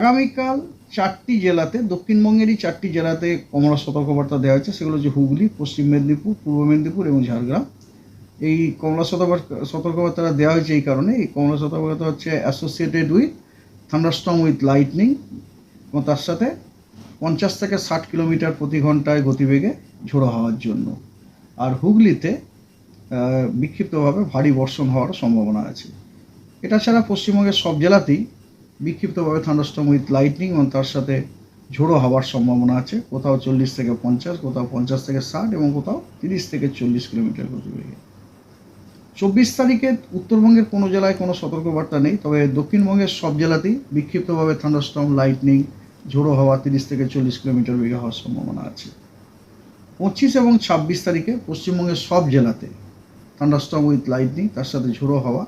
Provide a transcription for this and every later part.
আগামীকাল চারটি জেলাতে, দক্ষিণবঙ্গেরই চারটি জেলাতে কমলা সতর্কবার্তা দেওয়া হয়েছে, সেগুলো হচ্ছে হুগলি, পশ্চিম মেদিনীপুর, পূর্ব মেদিনীপুর এবং ঝাড়গ্রাম। এই কমলা সতর্ক- সতর্কবার্তাটা দেওয়া হয়েছে এই কারণে, এই কমলা সতর্কবার্তা হচ্ছে associated with thunderstorm with lightning এবং তার সাথে পঞ্চাশ থেকে ষাট কিলোমিটার প্রতি ঘন্টায় গতিবেগে ঝোড়ো হওয়ার জন্য। আর হুগলিতে বিক্ষিপ্তভাবে ভারী বর্ষণ হওয়ার সম্ভাবনা আছে। এটা ছাড়া পশ্চিমবঙ্গের সব জেলাতেই বিক্ষিপ্তভাবে থান্ডারস্টর্ম উইথ লাইটনিং এবং তার সাথে ঝোড়ো হওয়ার সম্ভাবনা আছে। কোথাও চল্লিশ থেকে পঞ্চাশ, কোথাও পঞ্চাশ থেকে ষাট এবং কোথাও তিরিশ থেকে চল্লিশ কিলোমিটার গতিবেগে। চব্বিশ তারিখে উত্তরবঙ্গের কোনো জেলায় কোনো সতর্কবার্তা নেই, তবে দক্ষিণবঙ্গের সব জেলাতেই বিক্ষিপ্তভাবে থান্ডারস্টর্ম লাইটনিং ঝোড়ো হওয়া, তিরিশ থেকে চল্লিশ কিলোমিটার বেগে হওয়ার সম্ভাবনা আছে। পঁচিশ এবং ছাব্বিশ তারিখে পশ্চিমবঙ্গের সব জেলাতে থান্ডারস্টর্ম উইথ লাইটনিং তার সাথে ঝোড়ো হওয়া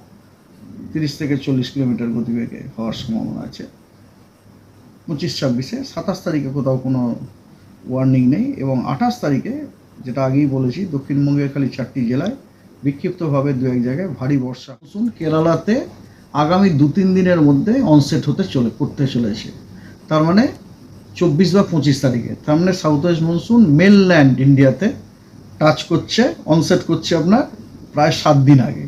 তিরিশ থেকে চল্লিশ কিলোমিটার গতিবেগে হওয়ার সম্ভাবনা আছে। পঁচিশ, ছাব্বিশে। সাতাশ তারিখে কোথাও কোনো ওয়ার্নিং নেই এবং আঠাশ তারিখে যেটা আগেই বলেছি দক্ষিণবঙ্গের খালি চারটি জেলায় বিক্ষিপ্তভাবে দু এক জায়গায় ভারী বর্ষা। মৌসুম কেরালাতে আগামী দু তিন দিনের মধ্যে অনসেট হতে চলে করতে চলেছে। তার মানে চব্বিশ বা পঁচিশ তারিখে। তার মানে সাউথ ওয়েস্ট মনসুন মেনল্যান্ড ইন্ডিয়াতে টাচ করছে অনসেট করছে আপনার প্রায় সাত দিন আগে।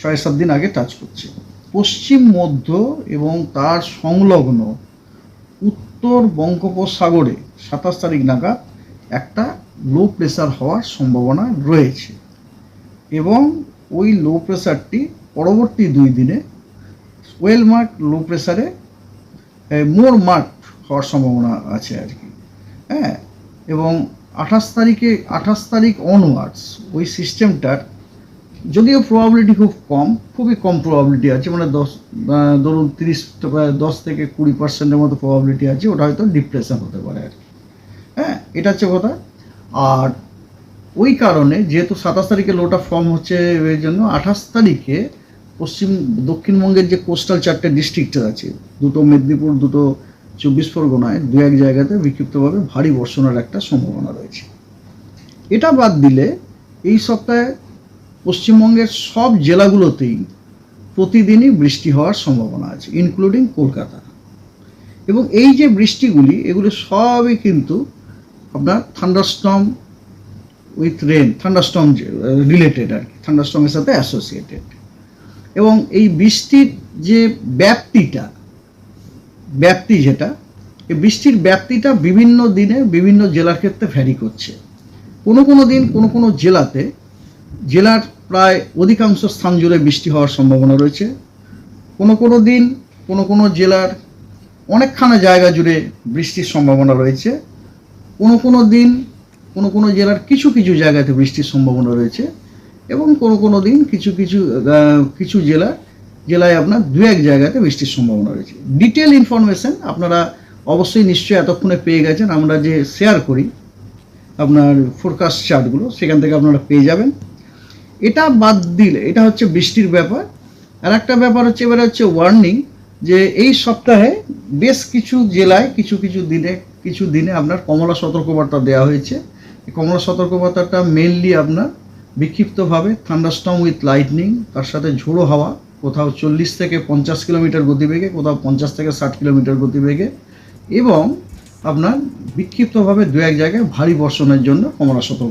ছয় সাত দিন আগে টাচ করছে। পশ্চিম, মধ্য এবং তার সংলগ্ন উত্তর বঙ্গোপসাগরে সাতাশ তারিখ নাগাদ একটা লো প্রেশার হওয়ার সম্ভাবনা রয়েছে এবং ওই লো প্রেশারটি পরবর্তী দুই দিনে ওয়েল মার্ক লো প্রেশারে মোর মার্ক হওয়ার সম্ভাবনা আছে আর কি। হ্যাঁ এবং আঠাশ তারিখে, আঠাশ তারিখ অনওয়ার্ডস ওই সিস্টেমটার যদিও প্রবাবিলিটি খুব কম, খুবই কম প্রবাবিলিটি আছে মানে দশ ধরুন তিরিশ দশ থেকে কুড়ি পার্সেন্টের মতো প্রবাবিলিটি আছে, ওটা হয়তো ডিপ্রেশন হতে পারে আর হ্যাঁ এটা হচ্ছে কথা। আর ওই কারণে যেহেতু সাতাশ তারিখে লোটা ফর্ম হচ্ছে এর জন্য, আঠাশ তারিখে পশ্চিম, দক্ষিণবঙ্গের যে কোস্টাল চারটে ডিস্ট্রিক্ট আছে, দুটো মেদিনীপুর, দুটো চব্বিশ পরগনায় দু এক জায়গাতে বিক্ষিপ্তভাবে ভারী বর্ষণের একটা সম্ভাবনা রয়েছে। এটা বাদ দিলে এই সপ্তাহে পশ্চিমবঙ্গের সব জেলাগুলোতেই প্রতিদিনই বৃষ্টি হওয়ার সম্ভাবনা আছে ইনক্লুডিং কলকাতা। এবং এই যে বৃষ্টিগুলি, এগুলো সবই কিন্তু আপনার thunderstorm with rain thunderstorm related আর কি থান্ডারস্টর্মের সাথে অ্যাসোসিয়েটেড এবং এই বৃষ্টির যে ব্যাপ্তিটা, ব্যাপ্তি যেটা, এই বৃষ্টির ব্যাপ্তিটা বিভিন্ন দিনে বিভিন্ন জেলার ক্ষেত্রে ভ্যারি করছে। কোনো কোনো দিন কোনো কোনো জেলাতে জেলার প্রায় অধিকাংশ স্থান জুড়ে বৃষ্টি হওয়ার সম্ভাবনা রয়েছে। কোনো কোনো দিন কোনো কোনো জেলার অনেকখানা জায়গা জুড়ে বৃষ্টির সম্ভাবনা রয়েছে। কোনো কোনো দিন কোনো কোনো জেলার কিছু কিছু জায়গাতে বৃষ্টির সম্ভাবনা রয়েছে এবং কোনো কোনো দিন কিছু কিছু কিছু জেলা, জেলায় আপনার দু এক জায়গাতে বৃষ্টির সম্ভাবনা রয়েছে। ডিটেল ইনফরমেশন আপনারা অবশ্যই নিশ্চয়ই এতক্ষণে পেয়ে গেছেন। আমরা যে শেয়ার করি, আপনার ফোরকাস্ট চার্টগুলো সেখান থেকে আপনারা পেয়ে যাবেন। এটা বাদ দিলে, এটা হচ্ছে বৃষ্টির ব্যাপার। আর একটা ব্যাপার হচ্ছে, এবারে হচ্ছে ওয়ার্নিং যে এই সপ্তাহে বেশ কিছু জেলায় কিছু কিছু দিনে কিছু দিনে আপনার কমলা সতর্কবার্তা দেওয়া হয়েছে। কমলা সতর্কবার্তাটা মেনলি আপনার বিক্ষিপ্তভাবে থান্ডারস্টর্ম উইথ লাইটনিং তার সাথে ঝোড়ো হাওয়া, কোথাও চল্লিশ থেকে পঞ্চাশ কিলোমিটার গতিবেগে, কোথাও পঞ্চাশ থেকে ষাট কিলোমিটার গতিবেগে এবং আপনার বিক্ষিপ্তভাবে দু এক জায়গায় ভারী বর্ষণের জন্য কমলা সতর্ক